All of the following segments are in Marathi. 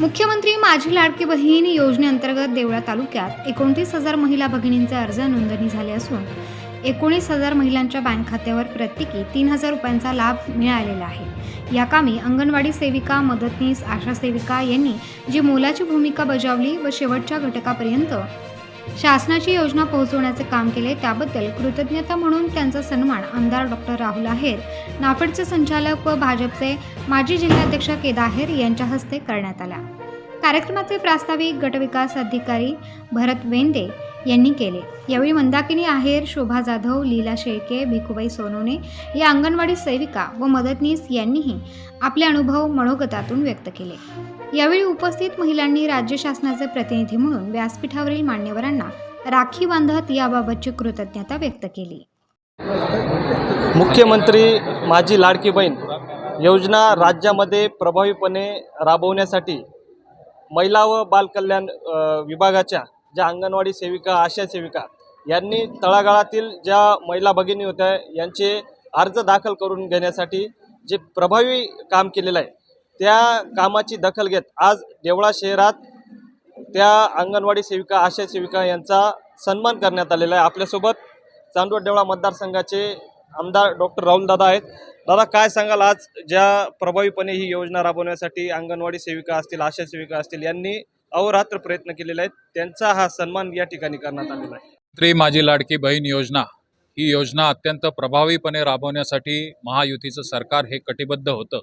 मुख्यमंत्री माझी लाडकी बहीण योजनेअंतर्गत देवळा तालुक्यात एकोणतीस हजार महिला भगिनींचे अर्ज नोंदणी झाले असून एकोणीस हजार महिलांच्या बँक खात्यावर प्रत्येकी तीन हजार रुपयांचा लाभ मिळालेला आहे. या कामी अंगणवाडी सेविका मदतनीस आशा सेविका यांनी जी मोलाची भूमिका बजावली व शेवटच्या घटकापर्यंत शासनाची योजना पोहोचवण्याचे काम केले त्याबद्दल कृतज्ञता म्हणून त्यांचा सन्मान आमदार डॉक्टर राहुल आहेर नाफेडचे संचालक व भाजपचे माजी जिल्हाध्यक्ष केदाहेर यांच्या हस्ते करण्यात आला. कार्यक्रमाचे प्रास्ताविक गटविकास अधिकारी भरत वेंदे यांनी केले. यावेळी मंदाकिनी आहेर शोभा जाधव लीला शेळके भिकुबाई सोनवणे या अंगणवाडी सेविका व मदतनीस यांनीही आपले अनुभव मनोगतातून व्यक्त केले. यावेळी उपस्थित महिलांनी राज्य शासनाचे प्रतिनिधी म्हणून व्यासपीठावरील मान्यवरांना राखी बांधत याबाबतची कृतज्ञता व्यक्त केली. मुख्यमंत्री माझी लाडकी बहीण योजना राज्यामध्ये प्रभावीपणे राबवण्यासाठी महिला व बालकल्याण विभागाच्या ज्या अंगणवाडी सेविका आशा सेविका यांनी तळागाळातील ज्या महिला भगिनी होत्या यांचे अर्ज दाखल करून घेण्यासाठी जे प्रभावी काम केलेलं आहे त्या कामाची दखल घेत आज देवळा शहरात त्या अंगणवाडी सेविका आशा सेविका यांचा सन्मान करण्यात आलेला आहे. आपल्यासोबत चांदवड देवळा मतदारसंघाचे आमदार डॉक्टर राहुल दादा आहेत. दादा काय सांगाल आज ज्या प्रभावीपणे ही योजना राबवण्यासाठी अंगणवाडी सेविका असतील आशा सेविका असतील यांनी अहोरात्र प्रयत्न केलेले आहेत. त्यांचा हा सन्मान या ठिकाणी करण्यात आलेला आहे. त्री माझी लाडकी बहीण योजना ही योजना अत्यंत प्रभावीपणे राबवण्यासाठी महायुतीचं सरकार हे कटिबद्ध होतं.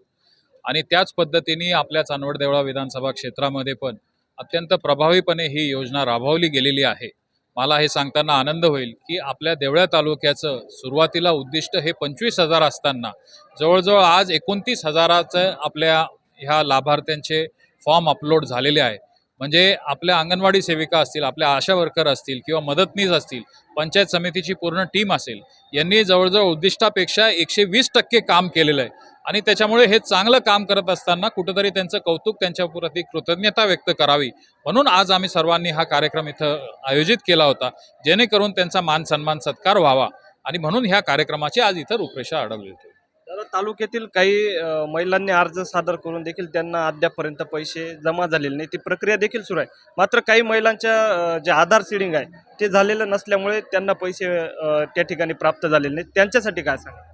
आणि त्याच पद्धतीने आपल्या चांदवडदेवळा विधानसभा क्षेत्रामध्ये पण अत्यंत प्रभावीपणे ही योजना राबवली गेलेली आहे. मला हे सांगताना आनंद होईल की आपल्या देवळ्या तालुक्याचं सुरुवातीला उद्दिष्ट हे पंचवीस हजार असताना जवळजवळ आज एकोणतीस हजाराचं आपल्या ह्या लाभार्थ्यांचे फॉर्म अपलोड झालेले आहे. म्हणजे आपल्या अंगणवाडी सेविका असतील आपल्या आशा वर्कर असतील किंवा मदतनीस असतील पंचायत समितीची पूर्ण टीम असेल यांनी जवळजवळ उद्दिष्टापेक्षा एकशे वीस टक्के काम केलेलं आहे. आणि त्याच्यामुळे हे चांगलं काम करत असताना कुठंतरी त्यांचं कौतुक त्यांच्याप्रती कृतज्ञता व्यक्त करावी. म्हणून आज आम्ही सर्वांनी हा कार्यक्रम इथं आयोजित केला होता जेणेकरून त्यांचा मान सन्मान सत्कार व्हावा. आणि म्हणून ह्या कार्यक्रमाची आज इथं रूपरेषा अडवली होती. तर तालुक्यातील काही महिलांनी अर्ज सादर करून देखील त्यांना अद्यापपर्यंत पैसे जमा झालेले नाही. ती प्रक्रिया देखील सुरू आहे. मात्र काही महिलांच्या जे आधार सीडिंग आहे ते झालेलं नसल्यामुळे त्यांना पैसे त्या ठिकाणी प्राप्त झालेले नाही. त्यांच्यासाठी काय सांगा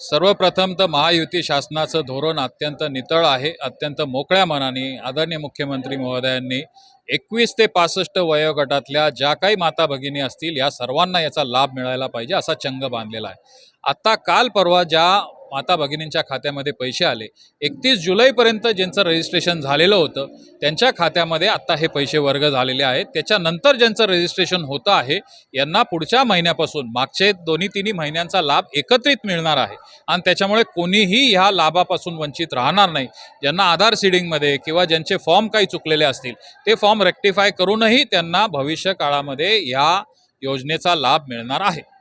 सर्वप्रथम तर महायुती शासनाचं धोरण अत्यंत नितळ आहे अत्यंत मोकळ्या मनाने आदरणीय मुख्यमंत्री महोदयांनी एकवीस ते पासष्ट वयोगटातल्या ज्या काही माता भगिनी असतील या सर्वांना याचा लाभ मिळायला पाहिजे असा चंग बांधलेला आहे. आत्ता काल परवा ज्या माता भगिनींच्या खात्यामध्ये पैसे आले. एकतीस जुलैपर्यंत ज्यांचं रजिस्ट्रेशन झालेलं होतं त्यांच्या खात्यामध्ये आत्ता हे पैसे वर्ग झालेले आहेत. त्याच्यानंतर ज्यांचं रजिस्ट्रेशन होतं आहे यांना पुढच्या महिन्यापासून मागचे दोन्ही तिन्ही महिन्यांचा लाभ एकत्रित मिळणार आहे. आणि त्याच्यामुळे कोणीही ह्या लाभापासून वंचित राहणार नाही. ज्यांना आधार सीडिंगमध्ये किंवा ज्यांचे फॉर्म काही चुकलेले असतील ते फॉर्म रेक्टिफाय करूनही त्यांना भविष्य काळामध्ये ह्या योजनेचा लाभ मिळणार आहे.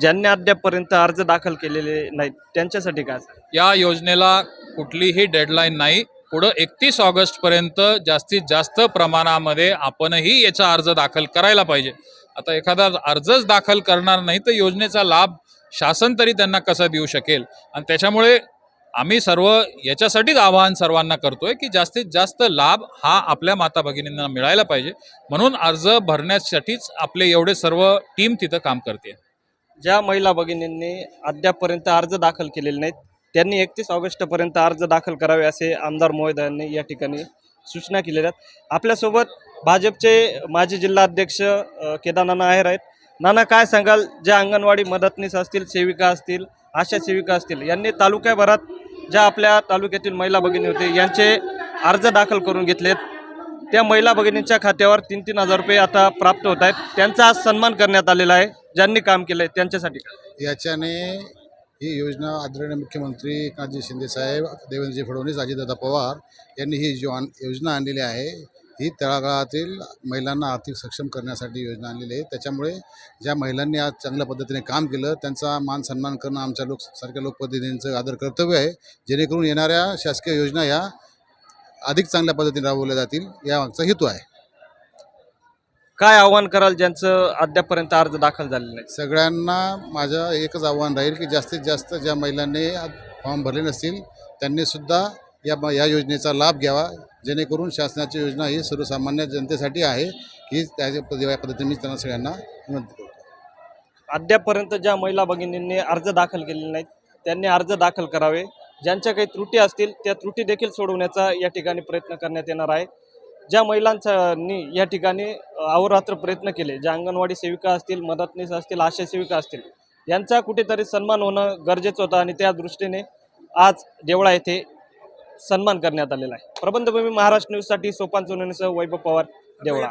ज्यांनी अद्यापपर्यंत अर्ज दाखल केलेले नाहीत त्यांच्यासाठी काय? या योजनेला कुठलीही डेडलाईन नाही. पुढं एकतीस ऑगस्टपर्यंत जास्तीत जास्त प्रमाणामध्ये आपणही याचा अर्ज दाखल करायला पाहिजे. आता एखादा अर्जच दाखल करणार नाही तर योजनेचा लाभ शासन तरी त्यांना कसा देऊ शकेल? आणि त्याच्यामुळे आम्ही सर्व याच्यासाठीच आवाहन सर्वांना करतोय की जास्तीत जास्त लाभ हा आपल्या माता भगिनींना मिळायला पाहिजे. म्हणून अर्ज भरण्यासाठीच आपले एवढे सर्व टीम तिथं काम करते. ज्या महिला भगिनींनी अद्यापपर्यंत अर्ज दाखल केलेले नाहीत त्यांनी एकतीस ऑगस्टपर्यंत अर्ज दाखल करावे असे आमदार महोदयांनी या ठिकाणी सूचना केलेल्या आहेत. आपल्यासोबत भाजपचे माजी जिल्हाध्यक्ष अ, आहेर आहेत. नाना काय सांगाल? ज्या अंगणवाडी मदतनीस असतील सेविका असतील आशा सेविका असतील यांनी तालुक्याभरात ज्या आपल्या तालुक्यातील महिला भगिनी होते यांचे अर्ज दाखल करून घेतलेत. त्या महिला भगिनींच्या खात्यावर तीन तीन हजार रुपये आता प्राप्त होत आहेत. त्यांचा आज सन्मान करण्यात आलेला आहे. ज्यांनी काम केलं आहे त्यांच्यासाठी. याच्याने ही योजना आदरणीय मुख्यमंत्री एकनाथजी शिंदेसाहेब देवेंद्रजी फडणवीस अजितदादा पवार यांनी ही जो आण योजना आणलेली आहे ही तळागाळातील महिलांना आर्थिक सक्षम करण्यासाठी योजना आणलेली आहे. त्याच्यामुळे ज्या महिलांनी आज चांगल्या पद्धतीने काम केलं त्यांचा मान सन्मान करणं आमच्या लोक सारख्या लोकप्रतिनिधींचं आदर कर्तव्य आहे. जेणेकरून येणाऱ्या शासकीय योजना या अधिक चांगल्या पद्धतीने राबवल्या जातील या मागचा हेतू आहे. काय आव्हान कराल ज्यांचं अद्यापपर्यंत अर्ज दाखल झालेलं नाही? सगळ्यांना माझं एकच आव्हान राहील की जास्तीत जास्त ज्या महिलांनी फॉर्म भरले नसतील त्यांनीसुद्धा या या योजनेचा लाभ घ्यावा. जेणेकरून शासनाची योजना ही सर्वसामान्य जनतेसाठी आहे ही त्याच्या पद- या पद्धतीने मी त्यांना सगळ्यांना विनंती करतो. अद्यापपर्यंत ज्या महिला भगिनींनी अर्ज दाखल केलेले नाहीत त्यांनी अर्ज दाखल करावे. ज्यांच्या काही त्रुटी असतील त्या त्रुटी देखील सोडवण्याचा या ठिकाणी प्रयत्न करण्यात येणार आहे. ज्या महिलांनी या ठिकाणी अहोरात्र प्रयत्न केले ज्या अंगणवाडी सेविका असतील मदतनीस असतील आशा सेविका असतील यांचा कुठेतरी सन्मान होणं गरजेचं होतं आणि त्या दृष्टीने आज देवळा येथे सन्मान करण्यात आलेला आहे. प्रबंधभूमी महाराष्ट्र न्यूजसाठी सोपान सोनवणेसह वैभव पवार देवळा.